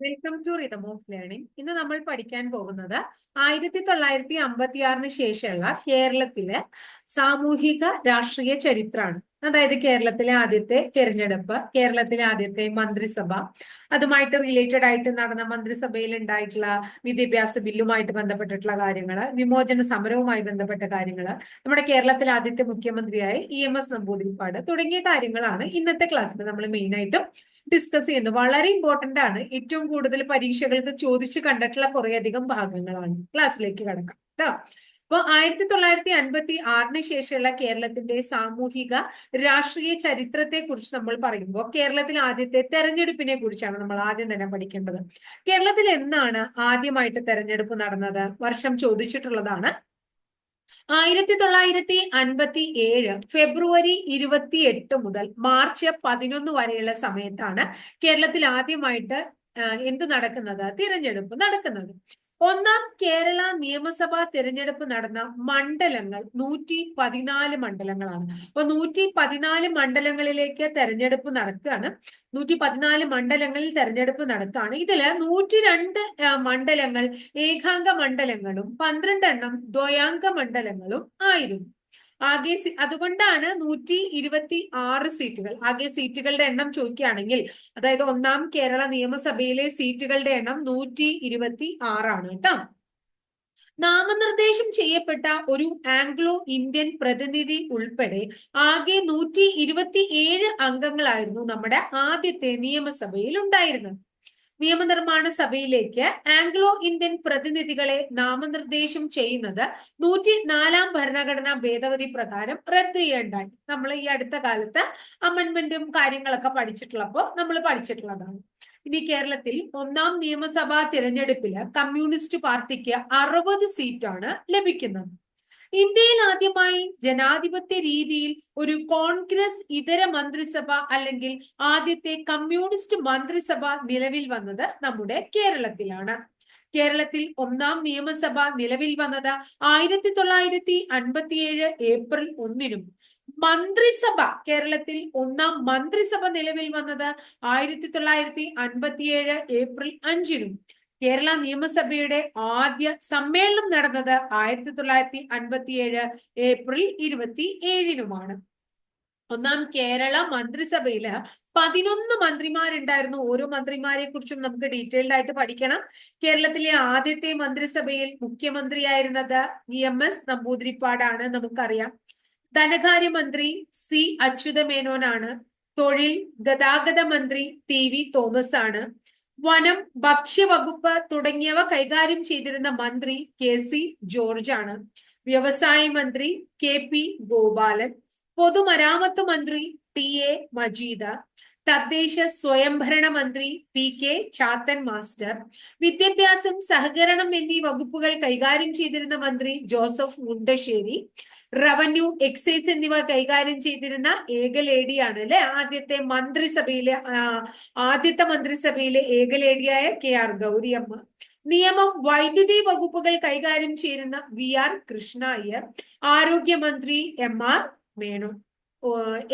Welcome to rhythm of learning ഇന്ന് നമ്മൾ പഠിക്കാൻ പോകുന്നത് ആയിരത്തി തൊള്ളായിരത്തി അമ്പത്തി ആറിന് ശേഷമുള്ള കേരളത്തിലെ സാമൂഹിക രാഷ്ട്രീയ ചരിത്രമാണ്. അതായത് കേരളത്തിലെ ആദ്യത്തെ തെരഞ്ഞെടുപ്പ് കേരളത്തിലെ ആദ്യത്തെ മന്ത്രിസഭ. അതുമായിട്ട് റിലേറ്റഡ് ആയിട്ട് നടന്ന മന്ത്രിസഭയിൽ ഉണ്ടായിട്ടുള്ള വിദ്യാഭ്യാസ ബില്ലുമായിട്ട് ബന്ധപ്പെട്ടിട്ടുള്ള കാര്യങ്ങൾ വിമോചന സമരവുമായി ബന്ധപ്പെട്ട കാര്യങ്ങൾ നമ്മുടെ കേരളത്തിലെ ആദ്യത്തെ മുഖ്യമന്ത്രിയായ ഇ എം എസ് നമ്പൂതിരിപ്പാട് തുടങ്ങിയ കാര്യങ്ങളാണ് ഇന്നത്തെ ക്ലാസ്സിൽ നമ്മൾ മെയിൻ ആയിട്ടും ഡിസ്കസ് ചെയ്യുന്നത്. വളരെ ഇമ്പോർട്ടന്റ് ആണ്. ഏറ്റവും കൂടുതൽ പരീക്ഷകൾക്ക് ചോദിച്ചു കണ്ടിട്ടുള്ള കുറേയധികം ഭാഗങ്ങളാണ്. ക്ലാസ്സിലേക്ക് കിടക്കാം. കേട്ടോ അപ്പൊ ആയിരത്തി തൊള്ളായിരത്തി അൻപത്തി ആറിന് ശേഷമുള്ള കേരളത്തിന്റെ സാമൂഹിക രാഷ്ട്രീയ ചരിത്രത്തെ കുറിച്ച് നമ്മൾ പറയുമ്പോൾ കേരളത്തിൽ ആദ്യത്തെ തെരഞ്ഞെടുപ്പിനെ കുറിച്ചാണ് നമ്മൾ ആദ്യം തന്നെ പഠിക്കേണ്ടത്. കേരളത്തിൽ എന്നാണ് ആദ്യമായിട്ട് തെരഞ്ഞെടുപ്പ് നടന്നത്? വർഷം ചോദിച്ചിട്ടുള്ളതാണ്. ആയിരത്തി തൊള്ളായിരത്തി അൻപത്തി ഏഴ് ഫെബ്രുവരി ഇരുപത്തി എട്ട് മുതൽ മാർച്ച് പതിനൊന്ന് വരെയുള്ള സമയത്താണ് കേരളത്തിൽ ആദ്യമായിട്ട് എന്ത് നടക്കുന്നത്? തിരഞ്ഞെടുപ്പ് നടക്കുന്നത്. ഒന്നാം കേരള നിയമസഭാ തെരഞ്ഞെടുപ്പ് നടന്ന മണ്ഡലങ്ങൾ നൂറ്റി പതിനാല് മണ്ഡലങ്ങളാണ്. അപ്പൊ നൂറ്റി പതിനാല് മണ്ഡലങ്ങളിലേക്ക് തെരഞ്ഞെടുപ്പ് നടക്കുകയാണ്. നൂറ്റി പതിനാല് മണ്ഡലങ്ങളിൽ തെരഞ്ഞെടുപ്പ് നടക്കുകയാണ്. ഇതിൽ നൂറ്റി രണ്ട് മണ്ഡലങ്ങൾ ഏകാംഗ മണ്ഡലങ്ങളും പന്ത്രണ്ടെണ്ണം ദ്വയാംഗ മണ്ഡലങ്ങളും ആയിരുന്നു. ആകെ അതുകൊണ്ടാണ് നൂറ്റി ഇരുപത്തി ആറ് സീറ്റുകൾ. ആകെ സീറ്റുകളുടെ എണ്ണം ചോദിക്കുകയാണെങ്കിൽ അതായത് ഒന്നാം കേരള നിയമസഭയിലെ സീറ്റുകളുടെ എണ്ണം നൂറ്റി ഇരുപത്തി ആറാണ് കേട്ടോ. നാമനിർദ്ദേശം ചെയ്യപ്പെട്ട ഒരു ആംഗ്ലോ ഇന്ത്യൻ പ്രതിനിധി ഉൾപ്പെടെ ആകെ നൂറ്റി ഇരുപത്തി ഏഴ് അംഗങ്ങളായിരുന്നു നമ്മുടെ ആദ്യത്തെ നിയമസഭയിൽ ഉണ്ടായിരുന്നത്. നിയമനിർമ്മാണ സഭയിലേക്ക് ആംഗ്ലോ ഇന്ത്യൻ പ്രതിനിധികളെ നാമനിർദ്ദേശം ചെയ്യുന്നത് നൂറ്റി നാലാം ഭരണഘടനാ ഭേദഗതി പ്രകാരം റദ്ദ് ചെയ്യേണ്ടായി നമ്മൾ ഈ അടുത്ത കാലത്ത് അമെന്റ്മെന്റും കാര്യങ്ങളൊക്കെ പഠിച്ചിട്ടുള്ളപ്പോൾ നമ്മൾ പഠിച്ചിട്ടുള്ളതാണ്. ഇനി കേരളത്തിൽ ഒന്നാം നിയമസഭാ തിരഞ്ഞെടുപ്പിൽ കമ്മ്യൂണിസ്റ്റ് പാർട്ടിക്ക് അറുപത് സീറ്റാണ് ലഭിക്കുന്നത്. ഇന്ത്യയിൽ ആദ്യമായി ജനാധിപത്യ രീതിയിൽ ഒരു കോൺഗ്രസ് ഇതര മന്ത്രിസഭ അല്ലെങ്കിൽ ആദ്യത്തെ കമ്മ്യൂണിസ്റ്റ് മന്ത്രിസഭ നിലവിൽ വന്നത് നമ്മുടെ കേരളത്തിലാണ്. കേരളത്തിൽ ഒന്നാം നിയമസഭ നിലവിൽ വന്നത് ആയിരത്തി തൊള്ളായിരത്തി അൻപത്തിയേഴ് ഏപ്രിൽ ഒന്നിനും. മന്ത്രിസഭ കേരളത്തിൽ ഒന്നാം മന്ത്രിസഭ നിലവിൽ വന്നത് ആയിരത്തി തൊള്ളായിരത്തി അൻപത്തിയേഴ് ഏപ്രിൽ അഞ്ചിനും. കേരള നിയമസഭയുടെ ആദ്യ സമ്മേളനം നടന്നത് ആയിരത്തി തൊള്ളായിരത്തി അൻപത്തിയേഴ് ഏപ്രിൽ ഇരുപത്തി ഏഴിനുമാണ് ഒന്നാം കേരള മന്ത്രിസഭയിൽ പതിനൊന്ന് മന്ത്രിമാരുണ്ടായിരുന്നു. ഓരോ മന്ത്രിമാരെ കുറിച്ചും നമുക്ക് ഡീറ്റെയിൽഡ് ആയിട്ട് പഠിക്കണം. കേരളത്തിലെ ആദ്യത്തെ മന്ത്രിസഭയിൽ മുഖ്യമന്ത്രിയായിരുന്നത് എം എസ് നമ്പൂതിരിപ്പാടാണ് നമുക്കറിയാം. ധനകാര്യമന്ത്രി സി അച്യുത മേനോനാണ് തൊഴിൽ ഗതാഗത മന്ത്രി ടി വി തോമസ് ആണ് വനം ഭക്ഷ്യവകുപ്പ് തുടങ്ങിയവ കൈകാര്യം ചെയ്തിരുന്ന മന്ത്രി കെ സി ജോർജ് ആണ് വ്യവസായ മന്ത്രി കെ പി ഗോപാലൻ പൊതുമരാമത്ത് മന്ത്രി ടി എ മജീദ തദ്ദേശ സ്വയംഭരണ മന്ത്രി പി കെ ചാത്തൻ മാസ്റ്റർ വിദ്യാഭ്യാസം സഹകരണം എന്നീ വകുപ്പുകൾ കൈകാര്യം ചെയ്തിരുന്ന മന്ത്രി ജോസഫ് മുണ്ടശ്ശേരി റവന്യൂ എക്സൈസ് എന്നിവ കൈകാര്യം ചെയ്തിരുന്ന ഏക ലേഡിയാണ് അല്ലെ? ആദ്യത്തെ മന്ത്രിസഭയിലെ ആദ്യത്തെ മന്ത്രിസഭയിലെ ഏക ലേഡിയായ കെ ആർ ഗൗരിയമ്മ. നിയമം വൈദ്യുതി വകുപ്പുകൾ കൈകാര്യം ചെയ്യുന്ന വി ആർ കൃഷ്ണ അയ്യർ ആരോഗ്യമന്ത്രി M R Menon.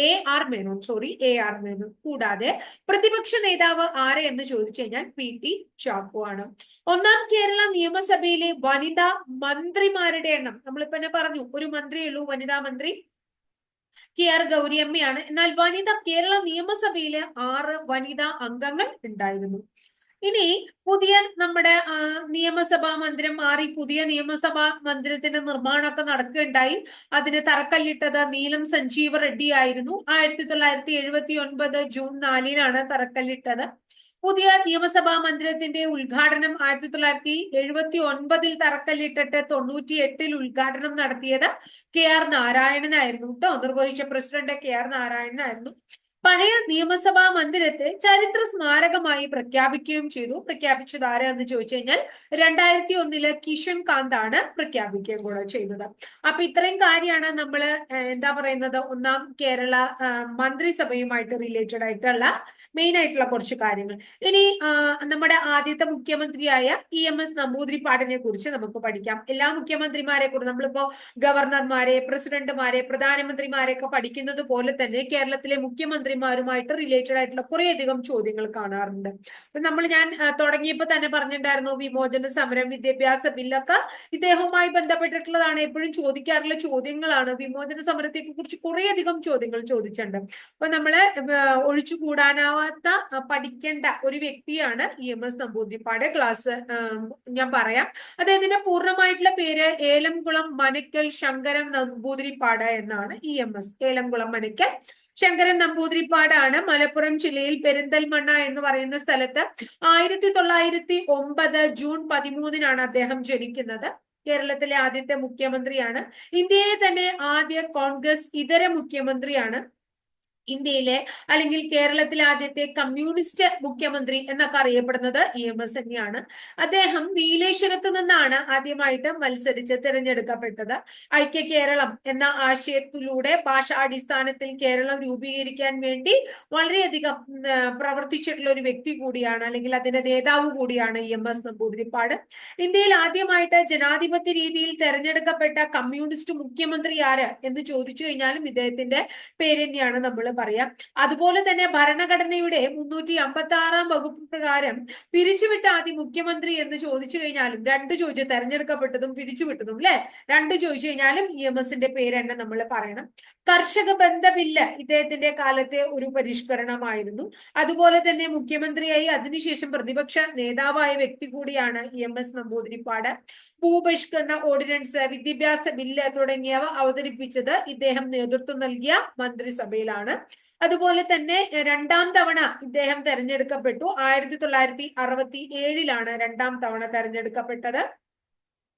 A R Menon sorry A R Menon. കൂടാതെ പ്രതിപക്ഷ നേതാവ് ആരെ എന്ന് ചോദിച്ചു കഴിഞ്ഞാൽ പി ടി ചാക്കോ ആണ്. ഒന്നാം കേരള നിയമസഭയിലെ വനിതാ മന്ത്രിമാരുടെ എണ്ണം. നമ്മളിപ്പോ തന്നെ പറഞ്ഞു ഒരു മന്ത്രിയുള്ളൂ വനിതാ മന്ത്രി കെ ആർ ഗൗരിയമ്മയാണ്. എന്നാൽ വനിത കേരള നിയമസഭയിലെ ആറ് വനിതാ അംഗങ്ങൾ ഉണ്ടായിരുന്നു. ഇനി പുതിയ നമ്മുടെ നിയമസഭാ മന്ദിരം മാറി പുതിയ നിയമസഭാ മന്ദിരത്തിന്റെ നിർമ്മാണമൊക്കെ നടക്കുകയുണ്ടായി. അതിന് തറക്കല്ലിട്ടത് നീലം സഞ്ജീവ റെഡ്ഡി ആയിരുന്നു. ആയിരത്തി തൊള്ളായിരത്തി എഴുപത്തി ഒൻപത് ജൂൺ നാലിനാണ് തറക്കല്ലിട്ടത്. പുതിയ നിയമസഭാ മന്ദിരത്തിന്റെ ഉദ്ഘാടനം ആയിരത്തി തൊള്ളായിരത്തി എഴുപത്തി ഒൻപതിൽ തറക്കല്ലിട്ടിട്ട് തൊണ്ണൂറ്റി എട്ടിൽ ഉദ്ഘാടനം നടത്തിയത് കെ ആർ നാരായണനായിരുന്നു. കേട്ടോ നിർവഹിച്ച പ്രസിഡന്റ് കെ ആർ നാരായണനായിരുന്നു. പഴയ നിയമസഭാ മന്ദിരത്തെ ചരിത്ര സ്മാരകമായി പ്രഖ്യാപിക്കുകയും ചെയ്തു. പ്രഖ്യാപിച്ചത് ആരാന്ന് ചോദിച്ചു കഴിഞ്ഞാൽ രണ്ടായിരത്തി ഒന്നിൽ കിഷൻ കാന്ത് ആണ് പ്രഖ്യാപിക്കുകയും കൂടെ ചെയ്തത്. അപ്പൊ ഇത്രയും കാര്യമാണ് നമ്മൾ എന്താ പറയുന്നത്? ഒന്നാം കേരള മന്ത്രിസഭയുമായിട്ട് റിലേറ്റഡ് ആയിട്ടുള്ള മെയിൻ ആയിട്ടുള്ള കുറച്ച് കാര്യങ്ങൾ. ഇനി നമ്മുടെ ആദ്യത്തെ മുഖ്യമന്ത്രിയായ ഇ എം എസ് നമ്പൂതിരിപ്പാടിനെ കുറിച്ച് നമുക്ക് പഠിക്കാം. എല്ലാ മുഖ്യമന്ത്രിമാരെ കുറിച്ച് നമ്മളിപ്പോ ഗവർണർമാരെ പ്രസിഡന്റുമാരെ പ്രധാനമന്ത്രിമാരെ ഒക്കെ പഠിക്കുന്നത് പോലെ തന്നെ കേരളത്തിലെ മുഖ്യമന്ത്രി മുഖ്യമന്ത്രിമാരുമായിട്ട് റിലേറ്റഡ് ആയിട്ടുള്ള കുറെ കുറേയധികം ചോദ്യങ്ങൾ കാണാറുണ്ട്. അപ്പൊ നമ്മൾ ഞാൻ തുടങ്ങിയപ്പോൾ തുടങ്ങിയപ്പോ തന്നെ പറഞ്ഞിട്ടുണ്ടായിരുന്നു വിമോചന സമരം വിദ്യാഭ്യാസ ബില്ലൊക്കെ ഇദ്ദേഹവുമായി ബന്ധപ്പെട്ടിട്ടുള്ളതാണ്. എപ്പോഴും ചോദിക്കാറുള്ള ചോദ്യങ്ങളാണ്. വിമോചന സമരത്തെ കുറിച്ച് കുറെ കുറേയധികം ചോദ്യങ്ങൾ ചോദിച്ചിട്ടുണ്ട്. അപ്പൊ നമ്മൾ ഒഴിച്ചു ഒഴിച്ചുകൂടാനാവാത്ത പഠിക്കേണ്ട ഒരു വ്യക്തിയാണ് E M S Namboodiripad class ഞാൻ പറയാം. അദ്ദേഹത്തിന്റെ പൂർണമായിട്ടുള്ള പേര് ഏലംകുളം മനക്കൽ ശങ്കരം നമ്പൂതിരിപ്പാട് എന്നാണ് E M S. Elamkulam Manakkal Sankaran നമ്പൂതിരിപ്പാടാണ്. Malappuram ജില്ലയിൽ പെരിന്തൽമണ്ണ എന്ന് പറയുന്ന സ്ഥലത്ത് ആയിരത്തി തൊള്ളായിരത്തി ഒമ്പത് ജൂൺ പതിമൂന്നിനാണ് അദ്ദേഹം ജനിക്കുന്നത്. കേരളത്തിലെ ആദ്യത്തെ മുഖ്യമന്ത്രിയാണ്. ഇന്ത്യയിലെ തന്നെ ആദ്യ കോൺഗ്രസ് ഇതര മുഖ്യമന്ത്രിയാണ്. ഇന്ത്യയിലെ അല്ലെങ്കിൽ കേരളത്തിലെ ആദ്യത്തെ കമ്മ്യൂണിസ്റ്റ് മുഖ്യമന്ത്രി എന്നൊക്കെ അറിയപ്പെടുന്നത് ഇ എം എസ് തന്നെയാണ്. അദ്ദേഹം നീലേശ്വരത്ത് നിന്നാണ് ആദ്യമായിട്ട് മത്സരിച്ച് തിരഞ്ഞെടുക്കപ്പെട്ടത്. ഐക്യ കേരളം എന്ന ആശയത്തിലൂടെ ഭാഷാടിസ്ഥാനത്തിൽ കേരളം രൂപീകരിക്കാൻ വേണ്ടി വളരെയധികം പ്രവർത്തിച്ചിട്ടുള്ള ഒരു വ്യക്തി കൂടിയാണ് അല്ലെങ്കിൽ അതിന്റെ നേതാവ് കൂടിയാണ് ഇ എം എസ് നമ്പൂതിരിപ്പാട്. ഇന്ത്യയിൽ ആദ്യമായിട്ട് ജനാധിപത്യ രീതിയിൽ തെരഞ്ഞെടുക്കപ്പെട്ട കമ്മ്യൂണിസ്റ്റ് മുഖ്യമന്ത്രി ആര് എന്ന് ചോദിച്ചു കഴിഞ്ഞാലും ഇദ്ദേഹത്തിന്റെ പേര് തന്നെയാണ് നമ്മൾ പറയാം. അതുപോലെ തന്നെ ഭരണഘടനയുടെ മുന്നൂറ്റി അമ്പത്തി ആറാം വകുപ്പ് പ്രകാരം പിരിച്ചുവിട്ട ആദ്യം മുഖ്യമന്ത്രി എന്ന് ചോദിച്ചു കഴിഞ്ഞാലും രണ്ട് ചോദിച്ചു തെരഞ്ഞെടുക്കപ്പെട്ടതും പിരിച്ചുവിട്ടതും അല്ലെ രണ്ട് ചോദിച്ചു കഴിഞ്ഞാലും ഇ എം എസിന്റെ പേര് തന്നെ നമ്മൾ പറയണം. കർഷക ബന്ധ ബില്ല് ഇദ്ദേഹത്തിന്റെ കാലത്തെ ഒരു പരിഷ്കരണമായിരുന്നു. അതുപോലെ തന്നെ മുഖ്യമന്ത്രിയായി അതിനുശേഷം പ്രതിപക്ഷ നേതാവായ വ്യക്തി കൂടിയാണ് ഇ എം എസ് നമ്പൂതിരിപ്പാട്. ഭൂപരിഷ്കരണ ഓർഡിനൻസ് വിദ്യാഭ്യാസ ബില്ല് തുടങ്ങിയവ അവതരിപ്പിച്ചത് ഇദ്ദേഹം നേതൃത്വം നൽകിയ മന്ത്രിസഭയിലാണ്. അതുപോലെ തന്നെ രണ്ടാം തവണ ഇദ്ദേഹം തെരഞ്ഞെടുക്കപ്പെട്ടു. ആയിരത്തി തൊള്ളായിരത്തി അറുപത്തി ഏഴിലാണ് രണ്ടാം തവണ തെരഞ്ഞെടുക്കപ്പെട്ടത്.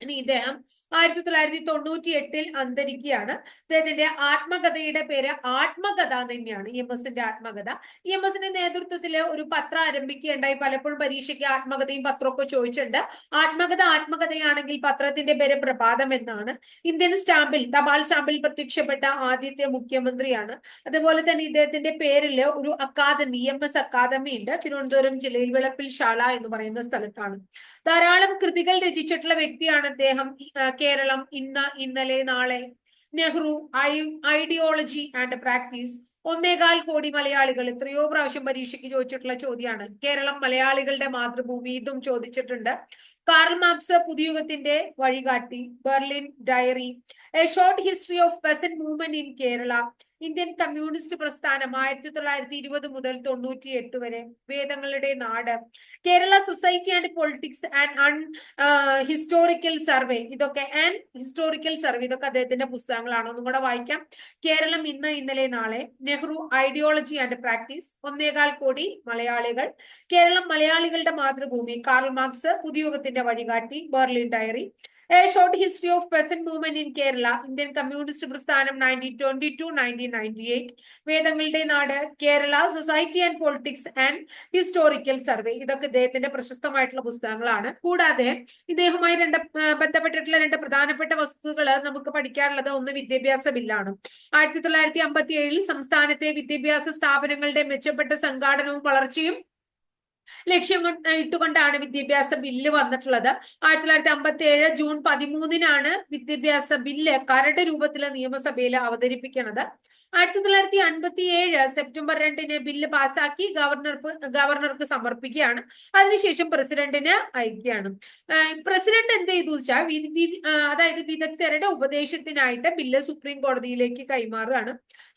ഇനി ഇദ്ദേഹം ആയിരത്തി തൊള്ളായിരത്തി തൊണ്ണൂറ്റി എട്ടിൽ അന്തരിക്കുകയാണ്. അദ്ദേഹത്തിന്റെ ആത്മകഥയുടെ പേര് ആത്മകഥ തന്നെയാണ്. ഇ എം എസിന്റെ ആത്മകഥ. ഇ എം എസിന്റെ നേതൃത്വത്തിൽ ഒരു പത്രം ആരംഭിക്കുകയുണ്ടായി. പലപ്പോഴും പരീക്ഷയ്ക്ക് ആത്മകഥയും പത്രമൊക്കെ ചോദിച്ചിട്ടുണ്ട്. ആത്മകഥ ആത്മകഥയാണെങ്കിൽ പത്രത്തിന്റെ പേര് പ്രഭാതം എന്നാണ്. ഇന്ത്യൻ സ്റ്റാമ്പിൽ തപാൽ സ്റ്റാമ്പിൽ പ്രത്യക്ഷപ്പെട്ട ആദ്യത്തെ മുഖ്യമന്ത്രിയാണ്. അതുപോലെ തന്നെ ഇദ്ദേഹത്തിന്റെ പേരിൽ ഒരു academy E M S academy ഉണ്ട്. തിരുവനന്തപുരം ജില്ലയിൽ വിളപ്പിൽ ശാല എന്ന് പറയുന്ന സ്ഥലത്താണ്. ധാരാളം കൃതികൾ രചിച്ചിട്ടുള്ള വ്യക്തിയാണ് അദ്ദേഹം കേരളം ഇന്ന് ഇന്നലെ നാളെ Nehru i ideology and practice ഒന്നേകാൽ കോടി മലയാളികൾ എത്രയോ പ്രാവശ്യം പരീക്ഷയ്ക്ക് ചോദിച്ചിട്ടുള്ള ചോദ്യമാണ്. കേരളം മലയാളികളുടെ മാതൃഭൂമി ഇതും ചോദിച്ചിട്ടുണ്ട്. കാർൽ മാർക്സ് പുതുയുഗത്തിന്റെ വഴികാട്ടി Berlin diary a short history of peasant movement in Kerala Indian communist പ്രസ്ഥാനം ആയിരത്തി തൊള്ളായിരത്തി ഇരുപത് മുതൽ തൊണ്ണൂറ്റി എട്ട് വരെ. വേദങ്ങളുടെ നാട്. Kerala society and politics and an historical survey ഇതൊക്കെ ആൻഡ് ഹിസ്റ്റോറിക്കൽ സർവേ ഇതൊക്കെ അദ്ദേഹത്തിന്റെ പുസ്തകങ്ങളാണ്. ഒന്നും കൂടെ വായിക്കാം. കേരളം ഇന്ന് ഇന്നലെ നാളെ. നെഹ്റു ഐഡിയോളജി ആൻഡ് പ്രാക്ടീസ് ഒന്നേകാൽ കോടി മലയാളികൾ. കേരളം മലയാളികളുടെ മാതൃഭൂമി. കാർൽ മാർക്സ് പുതിയോഗത്തിന്റെ വഴികാട്ടി. Berlin diary. A short history of peasant movement in Kerala Indian communist പ്രസ്ഥാനം nineteen twenty two nineteen ninety eight വേദങ്ങളുടെ നാട് Kerala society and politics and historical survey ഇതൊക്കെ ഇദ്ദേഹത്തിന്റെ പ്രശസ്തമായിട്ടുള്ള പുസ്തകങ്ങളാണ്. കൂടാതെ ഇദ്ദേഹവുമായി രണ്ട് ബന്ധപ്പെട്ടിട്ടുള്ള രണ്ട് പ്രധാനപ്പെട്ട വസ്തുക്കൾ നമുക്ക് പഠിക്കാനുള്ളത് ഒന്ന് വിദ്യാഭ്യാസ ബില്ലാണ്. ആയിരത്തി തൊള്ളായിരത്തി അമ്പത്തി ഏഴിൽ സംസ്ഥാനത്തെ വിദ്യാഭ്യാസ സ്ഥാപനങ്ങളുടെ മെച്ചപ്പെട്ട സംഘാടനവും വളർച്ചയും ലക്ഷ്യം കൊണ്ട് ഇട്ടുകൊണ്ടാണ് വിദ്യാഭ്യാസ ബില്ല് വന്നിട്ടുള്ളത്. ആയിരത്തി തൊള്ളായിരത്തി അമ്പത്തി ഏഴ് ജൂൺ പതിമൂന്നിനാണ് വിദ്യാഭ്യാസ ബില്ല് കരട് രൂപത്തിൽ നിയമസഭയിൽ അവതരിപ്പിക്കുന്നത് ആയിരത്തി തൊള്ളായിരത്തി അൻപത്തി ഏഴ് സെപ്റ്റംബർ രണ്ടിന് ബില്ല് പാസാക്കി ഗവർണർക്ക് ഗവർണർക്ക് സമർപ്പിക്കുകയാണ്. അതിനുശേഷം പ്രസിഡന്റിന് അയക്കുകയാണ്. പ്രസിഡന്റ് എന്ത് ചെയ്തു വെച്ചാൽ അതായത് വിദഗ്ധരുടെ ഉപദേശത്തിനായിട്ട് ബില്ല് സുപ്രീം കോടതിയിലേക്ക് കൈമാറുകയാണ്.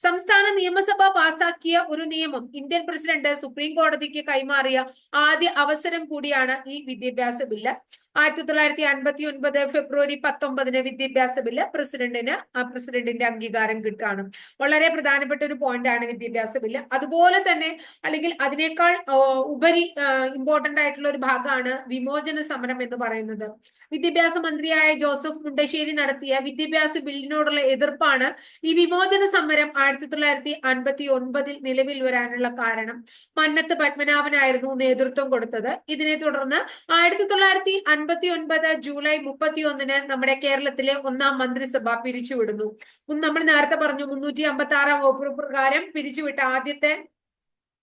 സംസ്ഥാന നിയമസഭ പാസാക്കിയ ഒരു നിയമം ഇന്ത്യൻ പ്രസിഡന്റ് സുപ്രീം കോടതിക്ക് കൈമാറിയ ആദ്യ അവസരം കൂടിയാണ് ഈ വിദ്യാഭ്യാസ ബില്ല്. ആയിരത്തി തൊള്ളായിരത്തി അൻപത്തി ഒൻപത് ഫെബ്രുവരി പത്തൊമ്പതിന് വിദ്യാഭ്യാസ ബില്ല് പ്രസിഡന്റിന് പ്രസിഡന്റിന്റെ അംഗീകാരം കിട്ടുകയാണ് വളരെ പ്രധാനപ്പെട്ട ഒരു പോയിന്റ് ആണ് വിദ്യാഭ്യാസ ബില്ല്. അതുപോലെ തന്നെ അല്ലെങ്കിൽ അതിനേക്കാൾ ഉപരി ഇമ്പോർട്ടന്റ് ആയിട്ടുള്ള ഒരു ഭാഗമാണ് വിമോചന സമരം എന്ന് പറയുന്നത്. വിദ്യാഭ്യാസ മന്ത്രിയായ ജോസഫ് മുണ്ടശ്ശേരി നടത്തിയ വിദ്യാഭ്യാസ ബില്ലിനോടുള്ള എതിർപ്പാണ് ഈ വിമോചന സമരം ആയിരത്തി തൊള്ളായിരത്തി അൻപത്തി ഒൻപതിൽ നിലവിൽ വരാനുള്ള കാരണം. മന്നത്ത് പത്മനാഭനായിരുന്നു നേതൃത്വം കൊടുത്തത്. ഇതിനെ തുടർന്ന് ആയിരത്തി തൊള്ളായിരത്തി അൻപത്തി ഒൻപത് ജൂലൈ മുപ്പത്തി ഒന്നിന് നമ്മുടെ കേരളത്തിലെ ഒന്നാം മന്ത്രിസഭ പിരിച്ചുവിടുന്നു. നമ്മൾ നേരത്തെ പറഞ്ഞു മുന്നൂറ്റി അമ്പത്തി ആറാം വകുപ്പ് പ്രകാരം പിരിച്ചുവിട്ട ആദ്യത്തെ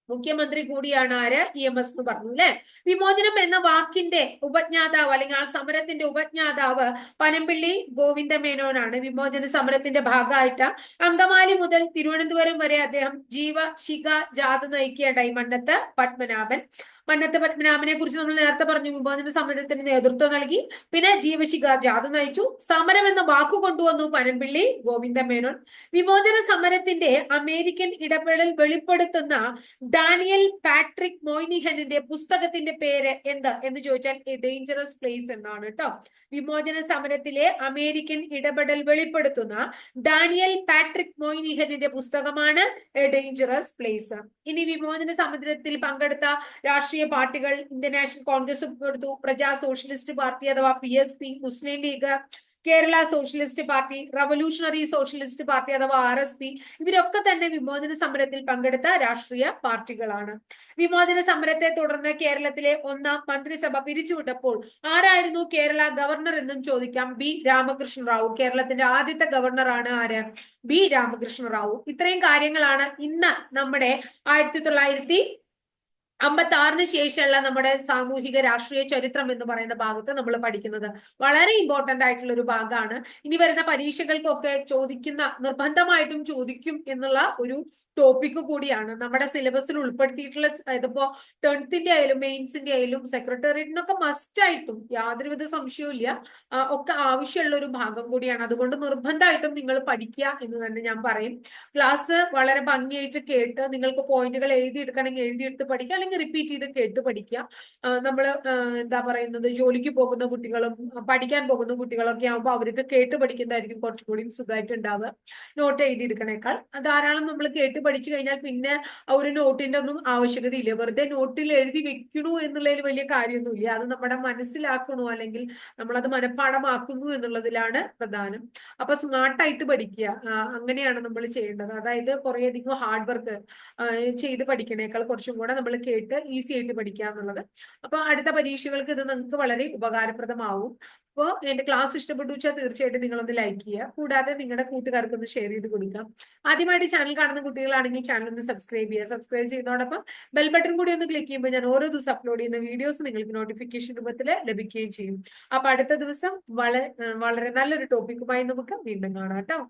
മുഖ്യമന്ത്രി കൂടിയാണ് ആര്? ഇ എം എസ് എന്ന് പറഞ്ഞു അല്ലെ? വിമോചനം എന്ന വാക്കിന്റെ ഉപജ്ഞാതാവ് അല്ലെങ്കിൽ ആ സമരത്തിന്റെ ഉപജ്ഞാതാവ് പനമ്പിള്ളി ഗോവിന്ദ മേനോനാണ് വിമോചന സമരത്തിന്റെ ഭാഗമായിട്ട് അങ്കമാലി മുതൽ തിരുവനന്തപുരം വരെ അദ്ദേഹം ജീവ ശിഖ ജാഥ നയിക്കുകയുണ്ടായി മണ്ണത്ത് പത്മനാഭൻ. മന്നത്ത് പത്മനാഭനെ കുറിച്ച് നമ്മൾ നേരത്തെ പറഞ്ഞു. വിമോചന സമരത്തിന് നേതൃത്വം നൽകി. പിന്നെ ജീവശിഖ ജാഥ നയിച്ചു. സമരം എന്ന വാക്കു കൊണ്ടുവന്നു പനമ്പിള്ളി ഗോവിന്ദ മേനോൻ. വിമോചന സമരത്തിന്റെ അമേരിക്കൻ ഇടപെടൽ വെളിപ്പെടുത്തുന്ന ഡാനിയൽ പാട്രിക് മോയ്നിഹനിന്റെ പുസ്തകത്തിന്റെ പേര് എന്ത് എന്ന് ചോദിച്ചാൽ എ ഡേഞ്ചറസ് പ്ലേസ് എന്നാണ് കേട്ടോ വിമോചന സമരത്തിലെ അമേരിക്കൻ ഇടപെടൽ വെളിപ്പെടുത്തുന്ന ഡാനിയൽ പാട്രിക് മോയ്നിഹനിന്റെ പുസ്തകമാണ് എ ഡേഞ്ചറസ് പ്ലേസ്. ഇനി വിമോചന സമരത്തിൽ പങ്കെടുത്ത രാഷ്ട്രീയ പാർട്ടികൾ ഇന്ത്യൻ നാഷണൽ കോൺഗ്രസ് കൊടുത്തു പ്രജാ സോഷ്യലിസ്റ്റ് പാർട്ടി അഥവാ P S P Muslim League Kerala socialist party revolutionary socialist party അഥവാ ആർ എസ് പി ഇവരൊക്കെ തന്നെ വിമോചന സമരത്തിൽ പങ്കെടുത്ത രാഷ്ട്രീയ പാർട്ടികളാണ്. വിമോചന സമരത്തെ തുടർന്ന് കേരളത്തിലെ ഒന്നാം മന്ത്രിസഭ പിരിച്ചുവിട്ടപ്പോൾ ആരായിരുന്നു കേരള ഗവർണർ എന്നും ചോദിക്കാം. ബി രാമകൃഷ്ണ റാവു കേരളത്തിന്റെ ആദ്യത്തെ ഗവർണറാണ് ആര്? ബി രാമകൃഷ്ണ റാവു. ഇത്രയും കാര്യങ്ങളാണ് ഇന്ന് നമ്മുടെ ആയിരത്തി തൊള്ളായിരത്തി അമ്പത്തി ആറിന് ശേഷമുള്ള നമ്മുടെ സാമൂഹിക രാഷ്ട്രീയ ചരിത്രം എന്ന് പറയുന്ന ഭാഗത്ത് നമ്മൾ പഠിക്കുന്നത് വളരെ ഇമ്പോർട്ടന്റ് ആയിട്ടുള്ള ഒരു ഭാഗമാണ്. ഇനി വരുന്ന പരീക്ഷകൾക്കൊക്കെ ചോദിക്കുന്ന നിർബന്ധമായിട്ടും ചോദിക്കും എന്നുള്ള ഒരു ടോപ്പിക് കൂടിയാണ്. നമ്മുടെ സിലബസിൽ ഉൾപ്പെടുത്തിയിട്ടുള്ള ഇതിപ്പോ ടെൻത്തിന്റെ ആയാലും മെയിൻസിന്റെ ആയാലും സെക്രട്ടേറിയറ്റിനൊക്കെ മസ്റ്റ് ആയിട്ടും യാതൊരുവിധ സംശയവും ഇല്ല ഒക്കെ ആവശ്യമുള്ള ഒരു ഭാഗം കൂടിയാണ്. അതുകൊണ്ട് നിർബന്ധമായിട്ടും നിങ്ങൾ പഠിക്കുക എന്ന് തന്നെ ഞാൻ പറയും. ക്ലാസ് വളരെ ഭംഗിയായിട്ട് കേട്ട് നിങ്ങൾക്ക് പോയിന്റുകൾ എഴുതിയെടുക്കണമെങ്കിൽ എഴുതിയെടുത്ത് പഠിക്കുക. അല്ലെങ്കിൽ റിപ്പീറ്റ് ചെയ്ത് കേട്ട് പഠിക്കുക. നമ്മൾ എന്താ പറയുന്നത് ജോലിക്ക് പോകുന്ന കുട്ടികളും പഠിക്കാൻ പോകുന്ന കുട്ടികളൊക്കെ ആകുമ്പോൾ അവർക്ക് കേട്ട് പഠിക്കുന്നതായിരിക്കും കുറച്ചും കൂടി സുഖമായിട്ട് ഉണ്ടാവുക നോട്ട് എഴുതിയെടുക്കണേക്കാൾ ധാരാളം നമ്മൾ കേട്ട് പഠിച്ചു കഴിഞ്ഞാൽ പിന്നെ ഒരു നോട്ടിന്റെ ഒന്നും ആവശ്യകതയില്ല. വെറുതെ നോട്ടിൽ എഴുതി വെക്കണു എന്നുള്ളതിൽ വലിയ കാര്യമൊന്നുമില്ല. അത് നമ്മുടെ മനസ്സിലാക്കണു അല്ലെങ്കിൽ നമ്മളത് മനഃപ്പാടമാക്കുന്നു എന്നുള്ളതിലാണ് പ്രധാനം. അപ്പൊ സ്മാർട്ടായിട്ട് പഠിക്കുക. അങ്ങനെയാണ് നമ്മൾ ചെയ്യേണ്ടത്. അതായത് കുറേയധികം ഹാർഡ് വർക്ക് ചെയ്ത് പഠിക്കണേക്കാൾ കുറച്ചും കൂടെ നമ്മൾ കേട്ട് ഈസി ആയിട്ട് പഠിക്കുക എന്നുള്ളത്. അപ്പൊ അടുത്ത പരീക്ഷകൾക്ക് ഇത് നിങ്ങൾക്ക് വളരെ ഉപകാരപ്രദമാവും. അപ്പോൾ എന്റെ ക്ലാസ് ഇഷ്ടപ്പെട്ടു വെച്ചാൽ തീർച്ചയായിട്ടും നിങ്ങളൊന്ന് ലൈക്ക് ചെയ്യുക. കൂടാതെ നിങ്ങളുടെ കൂട്ടുകാർക്ക് ഒന്ന് ഷെയർ ചെയ്ത് കൊടുക്കാം. ആദ്യമായിട്ട് ചാനൽ കാണുന്ന കുട്ടികളാണെങ്കിൽ ചാനൽ ഒന്ന് സബ്സ്ക്രൈബ് ചെയ്യുക. സബ്സ്ക്രൈബ് ചെയ്യുന്നതോടൊപ്പം ബെൽ ബട്ടൺ കൂടി ഒന്ന് ക്ലിക്ക് ചെയ്യുമ്പോൾ ഞാൻ ഓരോ ദിവസം അപ്ലോഡ് ചെയ്യുന്ന വീഡിയോസ് നിങ്ങൾക്ക് നോട്ടിഫിക്കേഷൻ രൂപത്തിൽ ലഭിക്കുകയും ചെയ്യും. അപ്പൊ അടുത്ത ദിവസം വളരെ വളരെ നല്ലൊരു ടോപ്പിക്കുമായി നമുക്ക് വീണ്ടും കാണാം കേട്ടോ.